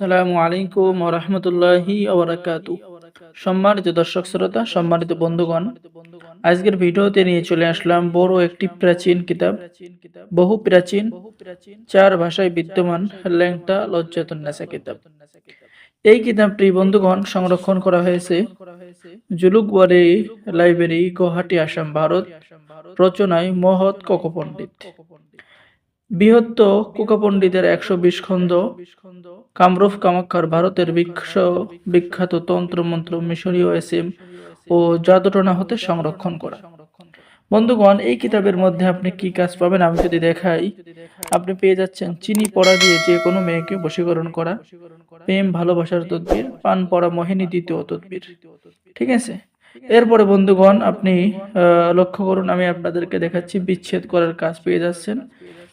সালামু আলাইকুম রহমতুল্লাহি ওবরাকাতু। সম্মানিত দর্শক শ্রোতা, সম্মানিত বন্ধুগণ, আজকের ভিডিওতে নিয়ে চলে আসলাম বড় একটি প্রাচীন কিতাব, বহু প্রাচীন, চার ভাষায় বিদ্যমান ল্যাংটা লজ্জাতুন্নেসা কিতাব। এই কিতাবটি, বন্ধুগণ, সংরক্ষণ করা হয়েছে জুলুকওয়ারি লাইব্রেরি, গুয়াহাটি, আসাম, ভারত, রচনায় মহৎ কক বৃহত্ত কুকাপণ্ডিতের একশো বিশ খন্ড কামরূপ কামাক্ষার ভারতের বিখ্য বিখ্যাত তন্ত্র মন্ত্র মিশরীয় এসিম ও জাদুটনা হতে সংরক্ষণ করা। বন্ধুগণ, এই কিতাবের মধ্যে আপনি কি কাজ পাবেন আমি যদি দেখাই, আপনি পেয়ে যাচ্ছেন চিনি পড়া দিয়ে যে কোনো মেয়েকে বশীকরণ করা, প্রেম, ভালোবাসার তদ্বির, পান পড়া মোহিনী দ্বিতীয় তদ্বির। ঠিক আছে? এরপরে বন্ধুগণ, আপনি লক্ষ্য করুন, আমি আপনাদেরকে দেখাচ্ছি বিচ্ছেদ করার কাজ পেয়ে যাচ্ছেন।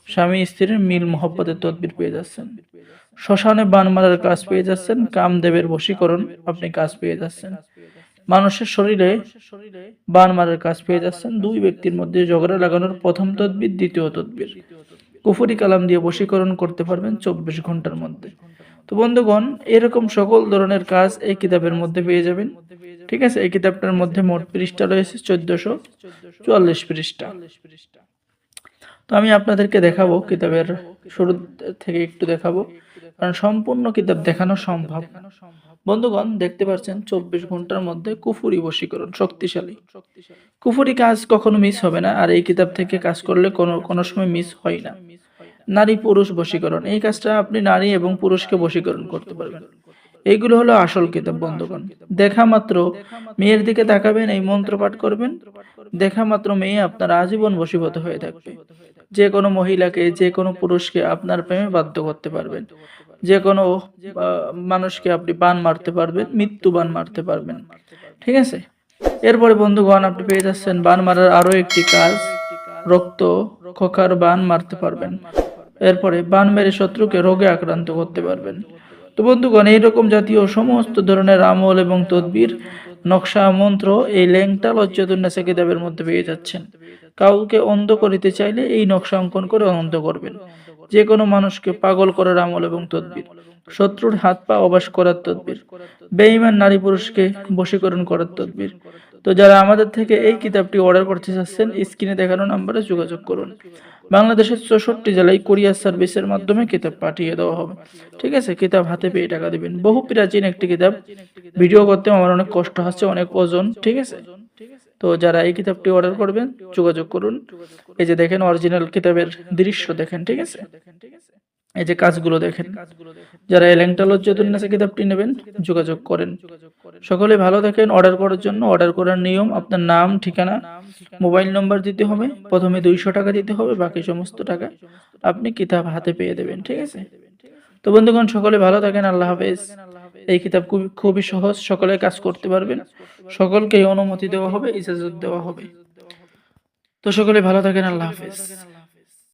স্বামী স্ত্রীর মিল মোহব্বতের তদবির পেয়ে যাচ্ছেন। শ্মশানে বান মারার কাজ পেয়ে যাচ্ছেন। কামদেবের বশীকরণ আপনি কাজ পেয়ে যাচ্ছেন। মানুষের শরীরে বান মারার কাজ পেয়ে যাচ্ছেন। দুই ব্যক্তির মধ্যে ঝগড়া লাগানোর প্রথম তদবির, দ্বিতীয় তদবির। কুফুরি কালাম দিয়ে বশীকরণ করতে পারবেন চব্বিশ ঘণ্টার মধ্যে। তো বন্ধুগণ, এরকম সকল ধরনের কাজ এই কিতাবের মধ্যে পেয়ে যাবেন। ঠিক আছে? এই কিতাবটার মধ্যে মোট পৃষ্ঠা রয়েছে চোদ্দশো চুয়াল্লিশ পৃষ্ঠা। তো আমি আপনাদেরকে দেখাবো কিতাবের শুরু থেকে একটু দেখাবো। কারণ সম্পূর্ণ কিতাব দেখানো সম্ভব। বন্ধুগণ, দেখতে পাচ্ছেন চব্বিশ ঘণ্টার মধ্যে কুফুরি বশীকরণ, শক্তিশালী। কুফুরি কাজ কখনো মিস হবে না, আর এই কিতাব থেকে কাজ করলে কোনো কোনো সময় মিস হয় না। নারী পুরুষ বশীকরণ, এই কাজটা আপনি নারী এবং পুরুষকে বশীকরণ করতে পারবেন। এইগুলো হলো আসল কিতাব, বন্ধুগণ। দেখা মাত্র, মেয়ের দিকে তাকাবেন, এই মন্ত্র পাঠ করবেন। দেখা মাত্র মেয়ে আপনার আজীবন বশীভূত হয়ে থাকবে। যে কোনো মহিলাকে, যে কোনো পুরুষকে আপনার প্রেমে বাধ্য করতে পারবেন। যে কোনো মানুষকে আপনি বান মারতে পারবেন, মৃত্যু বান মারতে পারবেন। ঠিক আছে? এরপরে, বন্ধুগণ, আপনি পেয়ে যাচ্ছেন, বান মারার আরও একটি কাজ। রক্ত, খোকার বান মারতে পারবেন। এরপরে, বান মেরে শত্রুকে রোগে আক্রান্ত করতে পারবেন। তো বন্ধুগণ, এইরকম জাতীয় সমস্ত ধরনের আমল এবং তদবির, নকশা মন্ত্র এই ল্যাংটা লজ্জাতুন্নাসা কিতাবের মধ্যে পেয়ে যাচ্ছেন। কাউকে অন্ধ করিতে চাইলে এই নকশা অঙ্কন করে অন্ধ করবেন। যে কোনো মানুষকে পাগল করার আমল এবং তদবির, শত্রুর হাত পা অবাস করার তদবির, বেঈমান নারী পুরুষকে বশীকরণ করার তদবির। তো যারা আমাদের থেকে এই কিতাবটি অর্ডার করতে চাচ্ছেন, স্ক্রিনে দেখানো নাম্বারে যোগাযোগ করুন। বাংলাদেশের চৌষট্টি জেলায় কোরিয়ার সার্ভিসের মাধ্যমে কিতাব পাঠিয়ে দেওয়া হবে। ঠিক আছে, কিতাব হাতে পেয়ে টাকা দেবেন। বহু প্রাচীন একটি কিতাব। ভিডিও করতে আমার অনেক কষ্ট হচ্ছে, অনেক ওজন। ঠিক আছে? তো যারা এই কিতাবটি অর্ডার করবেন, যোগাযোগ করুন। এই যে দেখেন, অরিজিনাল কিতাবের দৃশ্য দেখেন। ঠিক আছে? এই যে কাজগুলো দেখেন, যারা এলেংটা লজ্জাতুন্নাসা কিতাবটি নেবেন, যোগাযোগ করেন। সকলে ভালো থাকেন অর্ডার করার জন্য অর্ডার করার নিয়ম, আপনার নাম, ঠিকানা মোবাইল নম্বর দিতে হবে, প্রথমে দুইশো টাকা দিতে হবে, বাকি সমস্ত টাকা আপনি কিতাব হাতে পেয়ে দেবেন, ঠিক আছে? তো বন্ধুগণ, সকলে ভালো থাকেন, আল্লাহ হাফেজ। এই কিতাব খুবই খুবই সহজ, সকলে কাজ করতে পারবেন। সকলকে অনুমতি দেওয়া হবে, ইজাজত দেওয়া হবে। তো সকলে ভালো থাকেন, আল্লাহ হাফেজ।